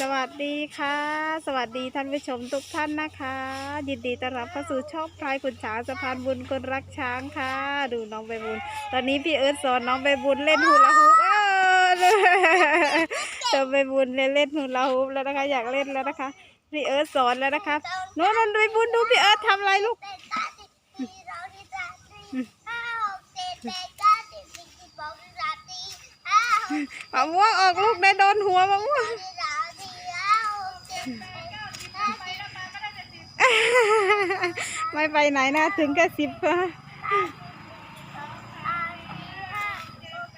สวัสดีค่ะ สวัสดีท่านผู้ชมทุกท่านนะคะ ยินดีต้อนรับเข้าสู่ช่องพลายขุนช้างสะพานบุญคนรักช้างค่ะ ดูน้องใบบุญ ตอนนี้พี่เอิร์ธสอนน้องใบบุญเล่นฮูลาฮูปเออน้องใบบุญเล่นเล่นฮูลาฮูปแล้วนะคะอยากเล่นแล้วนะคะพี่เอิร์ธสอนแล้วนะคะโน้นนใบบุญดูพี่เอิร์ธทำอะไรลูกเป็นเก้าสิบสี่ร้อามสิบห้าหกเจ็ดแปดเก้าสิบสิบสิบสองสิบสามสี่าหกมะม่วงออกลูกได้โดนหัวมะม่วง ไม่ไปไหนนะ ถึงแค่สิบค่ะสามสี่ห้าหก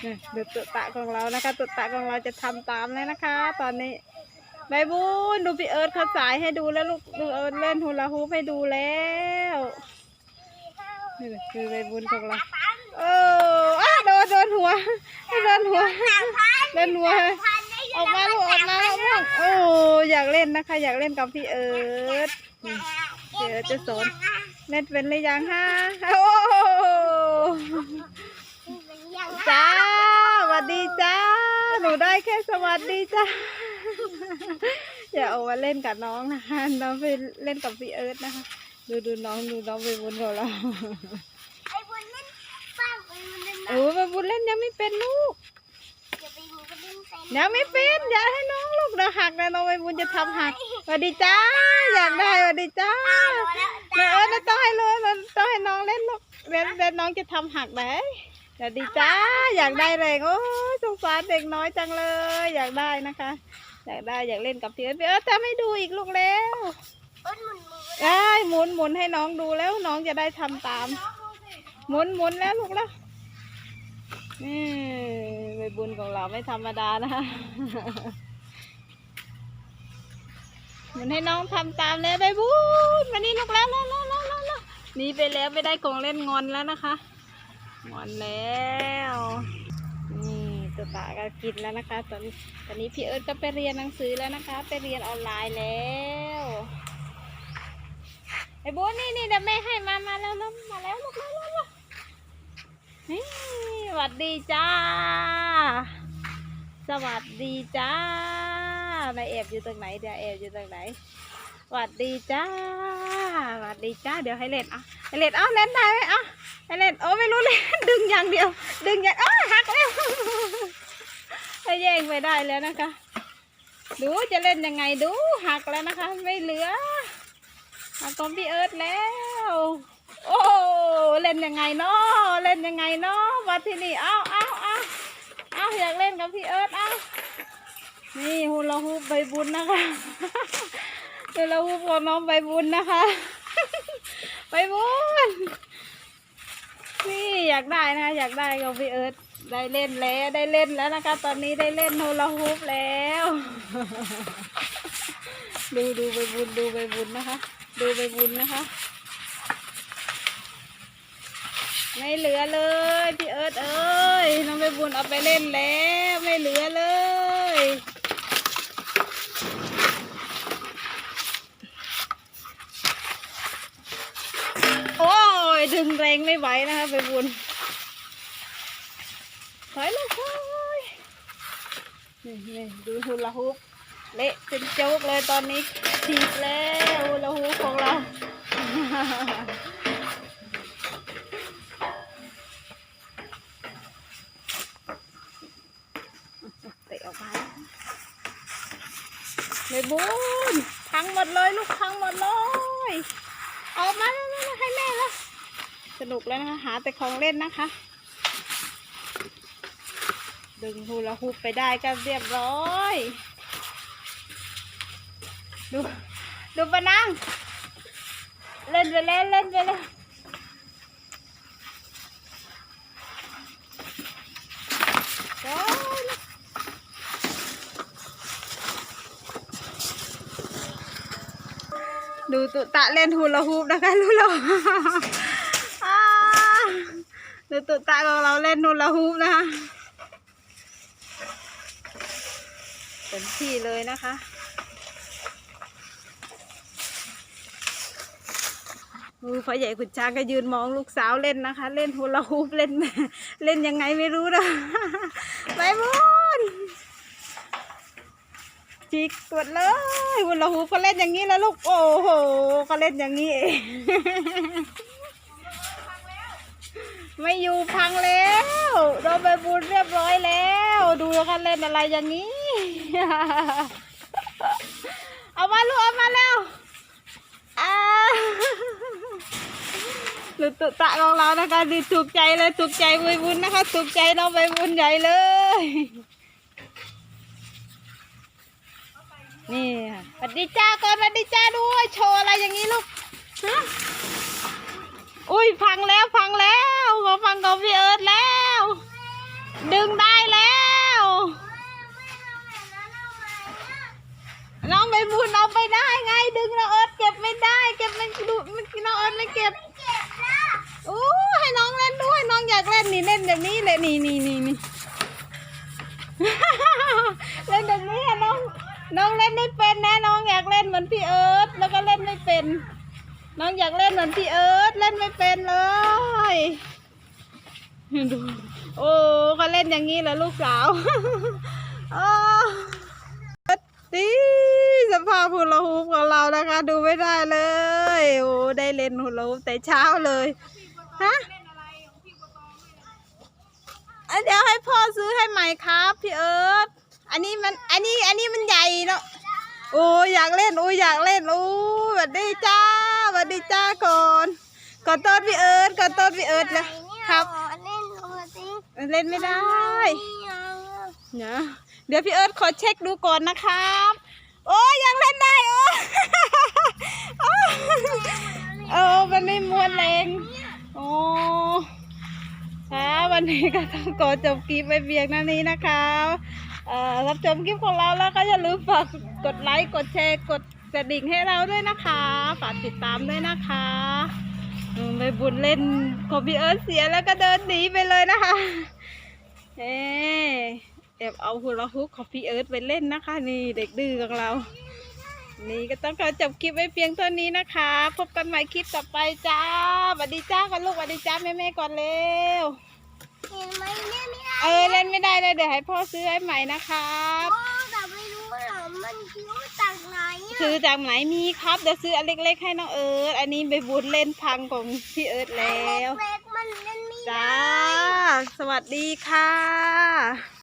เจ็สิบเดี๋ยวตุตะของเรานะคะ ตุตะของเราจะทำตามเลยนะคะ ตอนนี้ใบบุญดูพี่เอิร์ธเขาสายให้ดูแล้วลูกดูเอิร์ธเล่นฮูลาฮูปให้ดูแล้วนี่คือใบบุญของเราเอออ้โดนโดนหัวโดนหัวโดนหัว ออกมาลูกออกมาลูกม่วงโอ้อยากเล่นนะคะ อยากเล่นกับพี่เอิร์ธนี่พี่เอิร์ธจะสอนเล่นเป็นหรือยังฮะโอ้จ้าสวัสดีจ้า หนูได้แค่สวัสดีจ้าอย่าเอามาเล่นกับน้องนะคะน้องไปเล่นกับพี่เอิร์ธนะคะ ดูดูน้องดูน้องไปบุญของเราไอ้บุญนั่นป้าไปบุญนั่นโอ้ไปบุญเล่นยังไม่เป็นลูกจะไปบุญก็ เล่นเป็นยังไม่เป็นอย่าให้น้องลูกเดี๋ยวหักนะน้องไปบุญจะทำหักสวัสดีจ้าอยากได้สวัสดีจ้าเดี๋ยวเออต้องให้เลยมันต้องให้น้องเล่นลูกเล่นเล่นน้องจะทำหักไหมสวัสดีจ้าอยากได้เลยโอ้ยสงสารเด็กน้อยจังเลย อยากได้นะคะ อยากได้อยากเล่นกับพี่เอิร์ธพี่เอิร์ธทำให้ดูอีกลูกแล้วบุญหมุนมือได้หมุนหมุนให้น้องดูแล้วน้องจะได้ทำตาม หมุนหมุนแล้วลูกแล้ว นี่ใบบุญของเราไม่ธรรมดานะคะหมุนให้น้องทำตามแล้วใบบุญมานี่ลูกแล้วแล้วแล้วแล้วแล้วแล้วหนีไปแล้วไม่ได้ของเล่นงอนแล้วนะคะ งอนแล้วนี่ตัวตาก็กินแล้วนะคะ ตอนตอนนี้พี่เอิร์ธก็ไปเรียนหนังสือแล้วนะคะ ไปเรียนออนไลน์แล้วไอ้โบ๊ทนี่นี่เดี๋ยวแม่ให้มามาแล้วแล้วมาแล้วลูกแล้วแล้วแล้ว วัสดีจ้า สวัสดีจ้านายแอบอยู่ตรงไหนเดี๋ยวแอบอยู่ตรงไหนสวัสดีจ้าสวัสดีจ้า เดี๋ยวให้เล่นอะให้เล่นเอ้าเล่นได้ไหมเอ้าให้เล่นโอ้ไม่รู้เล่นดึงอย่างเดียว ดึงอย่างอ้าหักแล้วให้แย่งไปได้แล้วนะคะ ดูจะเล่นยังไงดูหักแล้วนะคะ ไม่เหลือหักของพี่เอิร์ธแล้ว โอ้เล่นยังไงเนาะเล่นยังไงเนาะ มาที่นี่ เอาเอาเอาเอาอยากเล่นกับพี่เอิร์ธเอานี่ฮูลาฮูปใบบุญนะคะฮูลาฮูปของน้องใบบุญนะคะ ใบบุญ นี่อยากได้นะคะ อยากได้กับพี่เอิร์ธได้เล่นแล้วได้เล่นแล้วนะคะ ตอนนี้ได้เล่นฮูลาฮูปแล้ว ดูดูใบบุญดูใบบุญนะคะ ดูใบบุญนะคะ ไม่เหลือเลยพี่เอิร์ธเอ้ยน้องใบบุญเอาไปเล่นแล้วไม่เหลือเลยโอ้ยดึงแรงไม่ไหวนะคะใบบุญถอยลยถอยนี่นี่ดูฮูลาฮูปเละเป็นโจ๊กเลยตอนนี้ถีบแล้วฮูลาฮูปของเรา เตะออกมาเลย บุญพังหมดเลยลูกพังหมดเลยออกมาแล้วให้แม่แล้วสนุกแล้วนะคะหาแต่ของเล่นนะคะ ดึงฮูลาฮูปไปได้ก็เรียบร้อย ดูดูปะนังเล่นไปเล่นเล่นไปเลยโอ้ย ดูตุตะเล่นฮูลาฮูปนะคะลูกเราดูตุตะของเราเล่นฮูลาฮูปนะคะเต็มที่เลยนะคะมือพ่อใหญ่ขุนช้างก็ยืนมองลูกสาวเล่นนะคะ เล่นฮูลาฮูปเล่น เล่นยังไงไม่รู้นะไปบุญ จิกกดเลยวุ้นละหูเขาเล่นอย่างนี้แล้วลูกโอ้โหเขาเล่นอย่างนี้เองไม่อยู่พังแล้วโดนใบบุญเรียบร้อยแล้ว ดูเขาเล่นอะไรอย่างนี้ เอามาลูกเอามาแล้วอ่าลุตุตะของเรานะคะดีถูกใจเลยถูกใจใบบุญนะคะถูกใจน้องใบบุญใหญ่เลย นี่ค่ะสวัสดีจ้าก่อนสวัสดีจ้าด้วยโชว์อะไรอย่างนี้ลูกฮะอุ้ยพังแล้วพังแล้วขอฟังของพี่เอิร์ธแล้ว ดึงได้แล้วน้องใบบุญเอาไปได้ไง ดึงน้องเอิร์ธเก็บไม่ได้เก็บไม่ดูมันน้องเอิร์ธไม่เก็บโอ้ให้น้องเล่นด้วยน้องอยากเล่นนี่เล่นแบบนี้เลยนี่นี่นี่นี่เล่นแบบนี้อะน้อง น้องเล่นไม่เป็นน่น้องอยากเล่นเหมือนพี่เอิร์ธแล้วก็เล่นไม่เป็น น้องอยากเล่นเหมือนพี่เอิร์ธเล่นไม่เป็นเลยดูโอ้เขาเล่นอย่างนี้เหรอลูกสาวอ้าวดีสภาพหุ่นละฮูปของเรานะคะ ดูไม่ได้เลยโอ้ได้เล่นหุ่นละฮูปแต่เช้าเลยฮะอะเดี๋ยวให้พ่อซื้อให้ใหม่ครับ พี่เอิร์ธอันนี้มันอันนี้อันนี้ โอ้ยอยากเล่นโอ้ยอยากเล่นโอ้ยสวัสดีจ้าสวัสดีจ้าก่อนก่อนต้นพี่เอิร์ธก่อนต้นพี่เอิร์ธนะครับ เล่นโอติเล่นไม่ได้ยังอะเดี๋ยวพี่เอิร์ธขอเช็คดูก่อนนะครับ โอ้ยังเล่นได้โอ้โอ้เออมันไม่มวนแรงโอ้ค่ะวันนี้ก็ต้องขอจบคลิปไปเพียงเท่านี้นะคะ รับชมคลิปของเราแล้วก็อย่าลืมฝากกดไลค์กดแชร์กดกระดิ่งให้เราด้วยนะคะฝากติดตามด้วยนะคะไปบุญเล่นของพี่เอิร์ธเสียแล้วก็เดินหนีไปเลยนะคะเอ๊แอบเอาหุ่นละฮุกของพี่เอิร์ธไปเล่นนะคะ นี่เด็กดื้อของเรา นี่ก็ต้องขอจบคลิปไว้เพียงเท่านี้นะคะ พบกันใหม่คลิปต่อไปจ้าสวัสดีจ้าก่อนลูกสวัสดีจ้าแม่แม่ๆก่อนเร็ว เห็นไหมเนี่ยไม่ได้เออเล่นไม่ได้เลยเดี๋ยวให้พ่อซื้อให้ใหม่นะครับพ่อแต่ไม่รู้เหรอมันคิ้วจากไหนอะซื้อจากไหนมีครับเดี๋ยวซื้ออันเล็ก ๆ ให้น้องเอิร์ธอันนี้ไปบุญเล่นพังของพี่เอิร์ธแล้วเล็กๆมันเล่นไม่ได้จ้าสวัสดีค่ะ